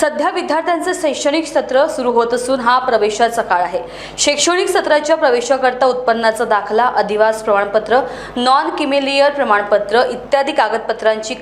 सध्या विद्यार्थ्यांचे शैक्षणिक सत्र सुरू होत असून हा प्रवेशाचा काळ आहे. शैक्षणिक सत्राच्या प्रवेशाकरता उत्पन्नाचा दाखला अधिवास प्रमाणपत्र नॉन किमेलियर प्रमाणपत्र इत्यादी कागदपत्रांची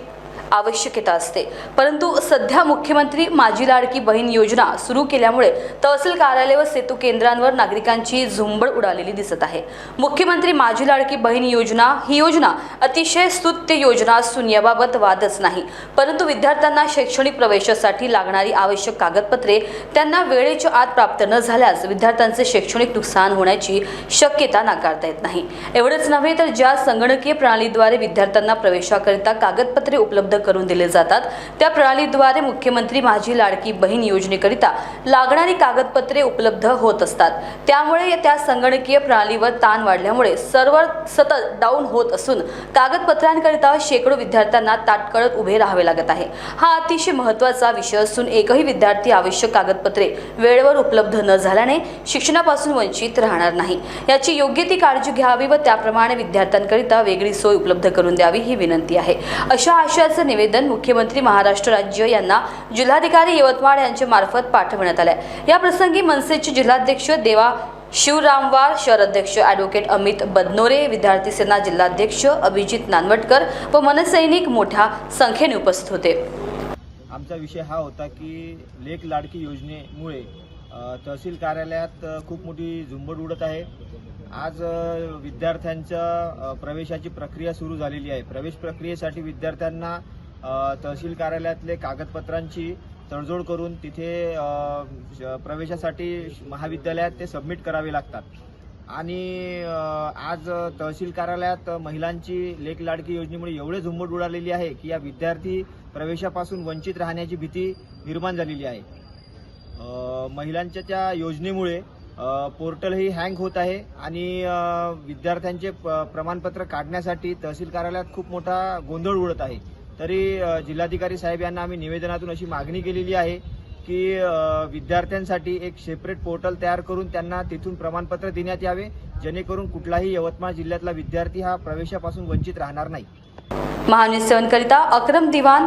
आवश्यकता असते. परंतु सध्या मुख्यमंत्री माझी लाडकी बहीण योजना सुरू केल्यामुळे तहसील कार्यालय व सेतू केंद्रांवर नागरिकांची झुंबड उडालेली दिसत आहे. मुख्यमंत्री माझी लाडकी बहीण योजना ही योजना अतिशय स्तुत्य योजना असून याबाबत वादच नाही. परंतु विद्यार्थ्यांना शैक्षणिक प्रवेशासाठी लागणारी आवश्यक कागदपत्रे त्यांना वेळेच्या आत प्राप्त न झाल्यास विद्यार्थ्यांचे शैक्षणिक नुकसान होण्याची शक्यता नाकारता येत नाही. एवढंच नव्हे तर ज्या संगणकीय प्रणालीद्वारे विद्यार्थ्यांना प्रवेशाकरिता कागदपत्रे उपलब्ध करून दिले जातात. त्या प्रणालीद्वारे मुख्यमंत्री माझी लाडकी बहीण योजनेकरिता लागणारी कागदपत्रे उपलब्ध होत असतात. त्यामुळे त्या संगणकीय प्रणालीवर ताण वाढल्यामुळे सर्व्हर सतत डाऊन होत असून कागदपत्रांकरिता शेकडो विद्यार्थ्यांना ताटकळत उभे राहावे लागत आहे. हा अतिशय महत्त्वाचा विषय असून एकही विद्यार्थी आवश्यक कागदपत्रे वेळेवर उपलब्ध न झाल्याने शिक्षणापासून वंचित राहणार नाही. याची योग्य ती काळजी घ्यावी व त्याप्रमाणे विद्यार्थ्यांकरिता वेगळी सोय उपलब्ध करून द्यावी ही विनंती आहे. अशा असल्याचं निवेदन मुख्यमंत्री महाराष्ट्र राज्य यांना जिल्हाधिकारी यवतमाळ यांच्या मार्फत पाठवण्यात आलं या प्रसंगी मनसेचे जिल्हाध्यक्ष देवा शिवरामवार शहर अध्यक्ष ॲडव्होकेट अमित बदनोरे विद्यार्थी सेना जिल्हाध्यक्ष अभिजित नानवटकर व मनसैनिक मोठ्या संख्येने उपस्थित होते. आमचा विषय हा होता की लेख लाडकी योजनेमुळे तहसील कार्यालयात खूप मोठी झुंबड उडत आहे. आज विद्यार्थ्यांच्या प्रवेशाची प्रक्रिया सुरू झालेली आहे. प्रवेश प्रक्रियेसाठी विद्यार्थ्यांना तहसील कार्यालयातले कागदपत्रांची तडजोड करून तिथे श- प्रवेशासाठी महाविद्यालयात ते सबमिट करावे लागतात. आणि आज तहसील कार्यालयात महिलांची लेख लाडकी योजनेमुळे एवढे झुंबड उडालेली आहे की या विद्यार्थी प्रवेशापासून वंचित राहण्याची भीती निर्माण झालेली आहे. महिलांच्या त्या योजनेमुळे पोर्टल पोर्टलही हँग होत आहे आणि विद्यार्थ्यांचे प- प्रमाणपत्र काढण्यासाठी तहसील कार्यालयात खूप मोठा गोंधळ उडत आहे. तरी जिल्हाधिकारी साहेब यांना आम्ही निवेदनातून अशी मागणी केलेली आहे की विद्यार्थ्यांसाठी एक सेपरेट पोर्टल तयार करून त्यांना तिथून प्रमाणपत्र देण्यात यावे जेणेकरून कुठलाही यवतमाळ जिल्ह्यातला विद्यार्थी हा प्रवेशापासून वंचित राहणार नाही. महान्यूज सेवनकरिता अक्रम दिवान